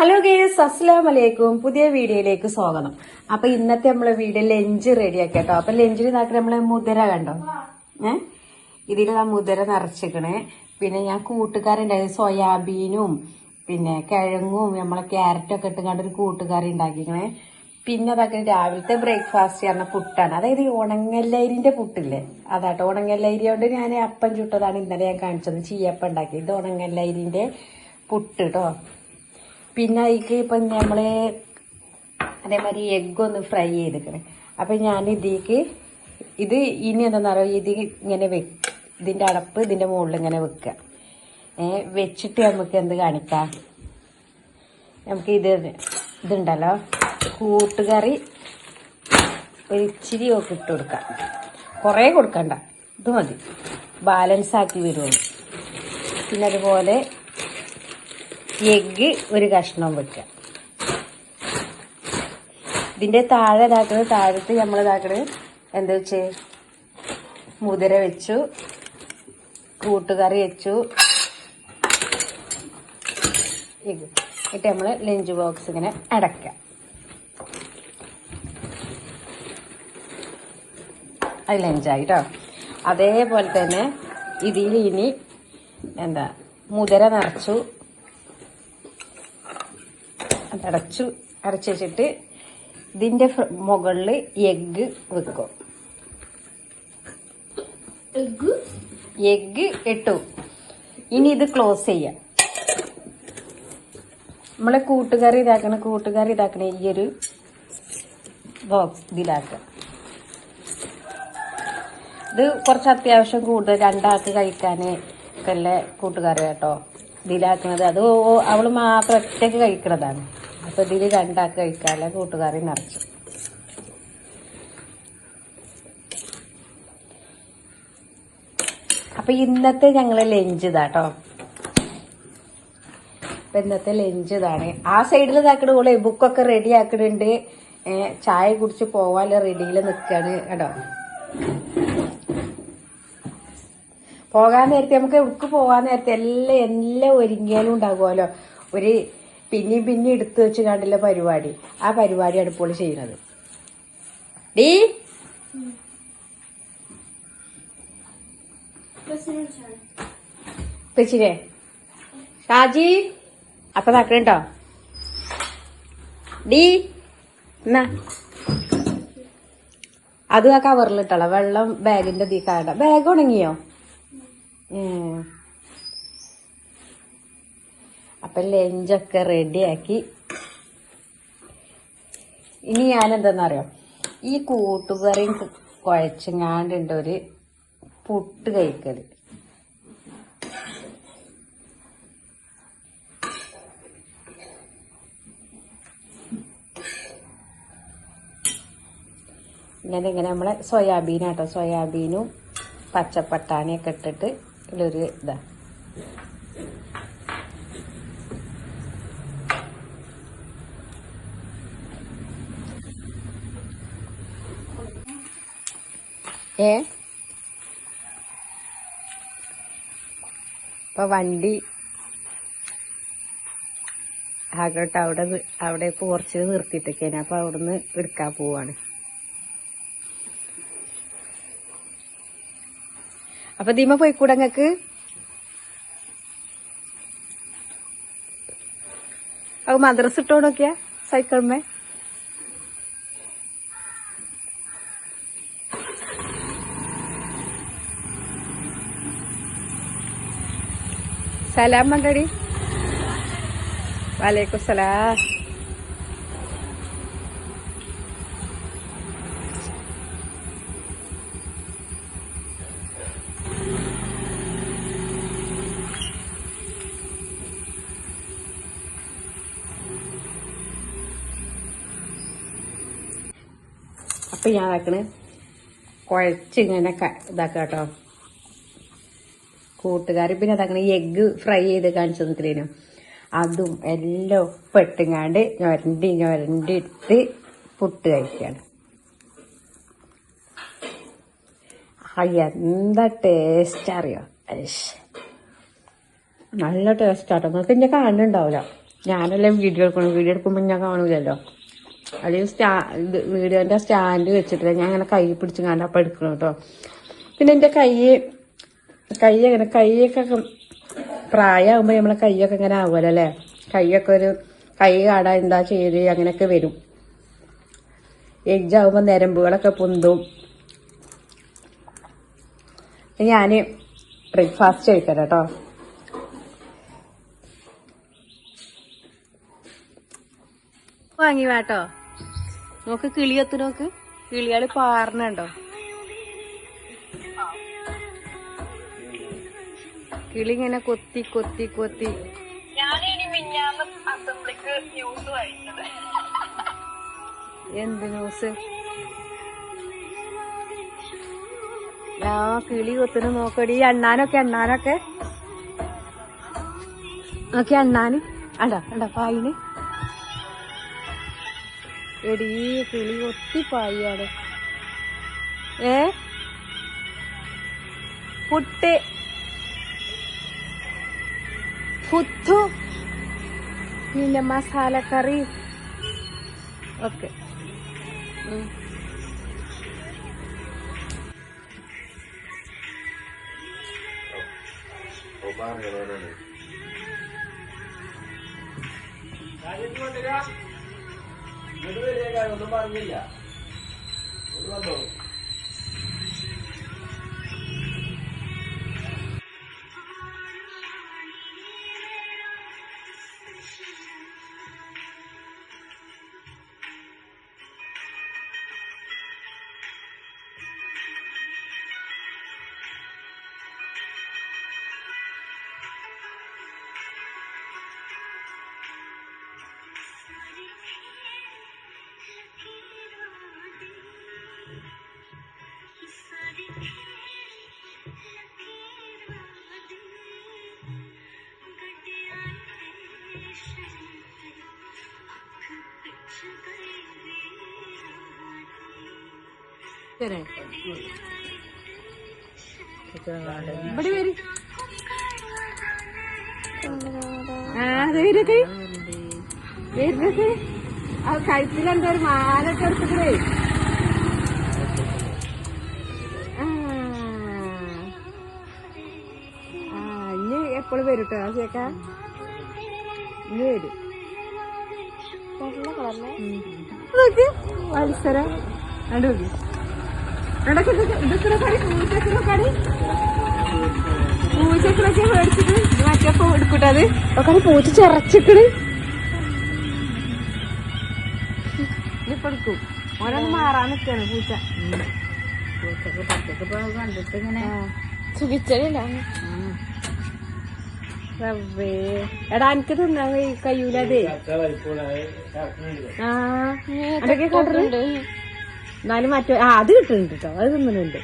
Hello guys അസ്സാം വലൈക്കും പുതിയ വീഡിയോയിലേക്ക് സ്വാഗതം. അപ്പൊ ഇന്നത്തെ നമ്മളെ വീഡിയോ ലഞ്ച് റെഡിയാക്കി കേട്ടോ. അപ്പൊ ലെഞ്ചിന് നാക്കി നമ്മളെ മുതിര കണ്ടോ? ഏ? ഇതിൽ ആ മുതിര നിറച്ചിക്കണേ. പിന്നെ ഞാൻ കൂട്ടുകാരുണ്ടായത് സോയാബീനും പിന്നെ കിഴങ്ങും നമ്മളെ ക്യാരറ്റും ഒക്കെ ഇട്ടുകൊണ്ട് ഒരു കൂട്ടുകാരി ഉണ്ടാക്കിക്കണേ പിന്നെ അതൊക്കെ രാവിലത്തെ ബ്രേക്ക്ഫാസ്റ്റ് ചെയ്യുന്ന പുട്ടാണ്. അതായത് ഉണങ്ങല്ലരിന്റെ പുട്ടില്ലേ? അതാട്ടോ. ഉണങ്ങല്ലരി കൊണ്ട് ഞാൻ അപ്പം ചുട്ടതാണ് ഇന്നലെ ഞാൻ കാണിച്ചത്. ചീയപ്പം ഉണ്ടാക്കി ഇത് ഉണങ്ങല്ലരിന്റെ പുട്ട് കേട്ടോ പിന്നെ അതിക്ക് ഇപ്പം നമ്മൾ അതേമാതിരി ഒന്ന് ഫ്രൈ ചെയ്തിക്കണേ. അപ്പം ഞാൻ ഇതിക്ക് ഇത് ഇനി എന്താണെന്ന് അറിയാം? ഇത് ഇങ്ങനെ വെ ഇതിന്റെ അടപ്പ് ഇതിന്റെ മുകളിൽ ഇങ്ങനെ വെക്കുക ഏ വെച്ചിട്ട് നമുക്ക് എന്ത് കാണിക്കാം? നമുക്ക് ഇത് ഇതുണ്ടല്ലോ? കൂട്ടുകറി ഒരു ഇച്ചിരി ഒക്കെ ഇട്ട് കൊടുക്കാം. കുറേ കൊടുക്കണ്ട. ഇത് മതി. ബാലൻസ് ആക്കി വരുള്ളൂ. പിന്നെ അതുപോലെ എഗ്ഗ് ഒരു കഷ്ണം വെക്കുക. ഇതിന്റെ താഴെ ഇതാക്കണത് താഴത്ത് നമ്മൾ ഇതാക്കണത് എന്താ വെച്ച്? മുതിര വെച്ചു കൂട്ടുകറി വെച്ചു. എന്നിട്ട് നമ്മൾ ലഞ്ച് ബോക്സ് ഇങ്ങനെ അടയ്ക്കാം അത് ലഞ്ചായി അതേപോലെ തന്നെ ഇതിൽ ഇനി എന്താ? മുതിര നിറച്ചു. അതടച്ചു അടച്ചു വെച്ചിട്ട് ഇതിന്റെ മുകളിൽ എഗ്ഗ് വെക്കും. എഗ്ഗ്? ഇട്ടു. ഇനി ഇത് ക്ലോസ് ചെയ്യാം. നമ്മളെ കൂട്ടുകറി ഇതാക്കണ കൂട്ടുകറി ഇതാക്കണ ഈ ഒരു ബോക്സ് ഇതിലാക്കുക. ഇത് കുറച്ച് അത്യാവശ്യം കൂടുതൽ രണ്ടാൾക്ക് കഴിക്കാൻ ഒക്കെ ഉള്ള കൂട്ടുകറി കേട്ടോ ഇതിലാക്കുന്നത് അത് അവൾ മാത്രം ഒറ്റയ്ക്ക് കഴിക്കണതാണ്. അപ്പൊ ഇതിൽ രണ്ടാക്കി കഴിക്കാനുള്ള കൂട്ടുകാരി നിറച്ചു. അപ്പൊ ഇന്നത്തെ ഞങ്ങളെ ലഞ്ച് ഇതാട്ടോ അപ്പൊ ഇന്നത്തെ ലഞ്ച് ഇതാണ്. ആ സൈഡിൽ ഇതാക്കണ പോലെ ബുക്കൊക്കെ റെഡി ആക്കണുണ്ട്. ചായ കുടിച്ച് പോവാൽ റെഡിയിൽ നിൽക്കാണ് കേട്ടോ. പോകാൻ നേരത്തെ നമുക്ക് ഉക്ക് പോകാൻ നേരത്തെ എല്ലാം എല്ലാം ഒരുങ്ങിയാലും ഉണ്ടാകുമല്ലോ. ഒരു പിന്നെയും പിന്നെയും എടുത്തു വെച്ച് കണ്ടില്ല പരിപാടി. ആ പരിപാടിയാണ് ഇപ്പോൾ ചെയ്യുന്നത്. ഡീ. പെച്ചിനെ ഷാജി. അപ്പൊ നോക്കണട്ടോ ഡീ. എന്നാ. അതും ആ കവറിലിട്ടള വെള്ളം ബാഗിന്റെ തീ കാണ. ബാഗ് ഉണങ്ങിയോ? ഉം. അപ്പൊ ലഞ്ചൊക്കെ റെഡിയാക്കി. ഇനി ഞാൻ എന്താന്നറിയോ ഈ കൂട്ടുകറിയും കുഴച്ചങ്ങാണ്ടുണ്ട് ഒരു പുട്ട് കഴിക്കൽ ഇങ്ങനെ ഇങ്ങനെ നമ്മളെ സോയാബീനാട്ടോ. സോയാബീനും പച്ചപ്പട്ടാണിയൊക്കെ ഇട്ടിട്ട് ഇതിലൊരു ഇതാ. ഏ? ഇപ്പൊ വണ്ടി ആകട്ടെ അവിടെ അവിടെ പോർച്ചിൽ നിർത്തിയിട്ടൊക്കെയാണ്. അപ്പൊ അവിടുന്ന് എടുക്കാൻ പോവാണ്. അപ്പൊ ദീമ പോയിക്കൂടെ നിങ്ങക്ക് അത് മദ്രസ് ഇട്ടോണൊക്കെയാ? സൈക്കിൾമേ സലാം മണ്ടടി വലൈക്കും സലാം അപ്പൊ ഞാൻ ഇതാക്കണ് കുഴച്ചിങ്ങനെ ഇതാക്കാം കൂട്ടുകാരി. പിന്നെ അതങ്ങനെ എഗ്ഗ് ഫ്രൈ ചെയ്ത് കാണിച്ചു നിൽക്കണേനും അതും എല്ലാം പെട്ടുങ്ങാണ്ട് ഞൊരണ്ടി ഞൊരണ്ടി ഇട്ട് പുട്ട് കഴിക്കാണ്. ആ എന്താ ടേസ്റ്റ് അറിയോ? നല്ല ടേസ്റ്റ് ആട്ടോ. നിങ്ങൾക്ക് ഞാൻ കാണുന്നുണ്ടാവില്ല ഞാനെല്ലാം വീഡിയോ എടുക്കണം. വീഡിയോ എടുക്കുമ്പോൾ ഞാൻ കാണൂലല്ലോ. അല്ലെങ്കിൽ സ്റ്റാ ഇത് വീഡിയോന്റെ സ്റ്റാൻഡ് വെച്ചിട്ടില്ല. ഞാൻ അങ്ങനെ കൈ പിടിച്ച് കാണാൻ അപ്പം എടുക്കണം കേട്ടോ പിന്നെ എന്റെ കൈ കൈ അങ്ങനെ കൈയൊക്കെ പ്രായമാകുമ്പോൾ നമ്മളെ കൈയൊക്കെ ഇങ്ങനെ ആവുമല്ലോ അല്ലേ? കൈയൊക്കെ ഒരു കൈ കാടാ എന്താ ചെയ്ത് അങ്ങനെയൊക്കെ വരും. എഗ്ജാകുമ്പോൾ നരമ്പുകളൊക്കെ പൊന്തും. ഞാൻ ബ്രേക്ക്ഫാസ്റ്റ് കഴിക്കാം കേട്ടോ വാങ്ങി വാട്ടോ നോക്ക് കിളിയെത്തു നോക്ക്. കിളികൾ പാറണുണ്ടോ കിളി ഇങ്ങനെ കൊത്തി കൊത്തി. കൊത്തി എന്ത് ന്യൂസ് ആ കിളി കൊത്തിന് നോക്കടി. അണ്ണാനൊക്കെ അണ്ണാനൊക്കെ. നോക്കി അണ്ണാന്. അണ്ടാ അണ്ടാ പായിന് എടീ കിളി ഒത്തി പായിയാണ് ഏ? പുട്ട്. പുത്തു. പിന്നെ മസാലക്കറി. ഓക്കെ. ഒന്നും പറഞ്ഞില്ല. ഒന്നും വരും ആ അത് വരൊക്കെ വരുന്നത് ആ കഴുത്തിലെന്തോ ഒരു മാലൊക്കെ എടുത്തിട്ടേ ആ ഇനി എപ്പോഴും വരും. കേട്ടോ ചേക്ക ഇനി വരും മത്സരം. കണ്ടു പൂച്ചക്കുളൊക്കെ മേടിച്ചിട്ട് മറ്റപ്പോ എടുക്കൂട്ടത്. ഒക്കെ പൂച്ച ചിറച്ചിക്കണ് ഇപ്പൊ എടുക്കും. ഓരോന്ന് മാറാൻ നിക്കാണ് പൂച്ച. കണ്ടിട്ട് ഇങ്ങനെ സുഖിച്ചല്ല എടാ എനിക്ക് തിന്നാൻ കഴി- കഴിയൂലതേ ആ. അതൊക്കെ കൊണ്ടുണ്ട് എന്നാലും മറ്റേ ആ അത് കിട്ടുന്നുണ്ട് കേട്ടോ അത് തിന്നുന്നുണ്ട്.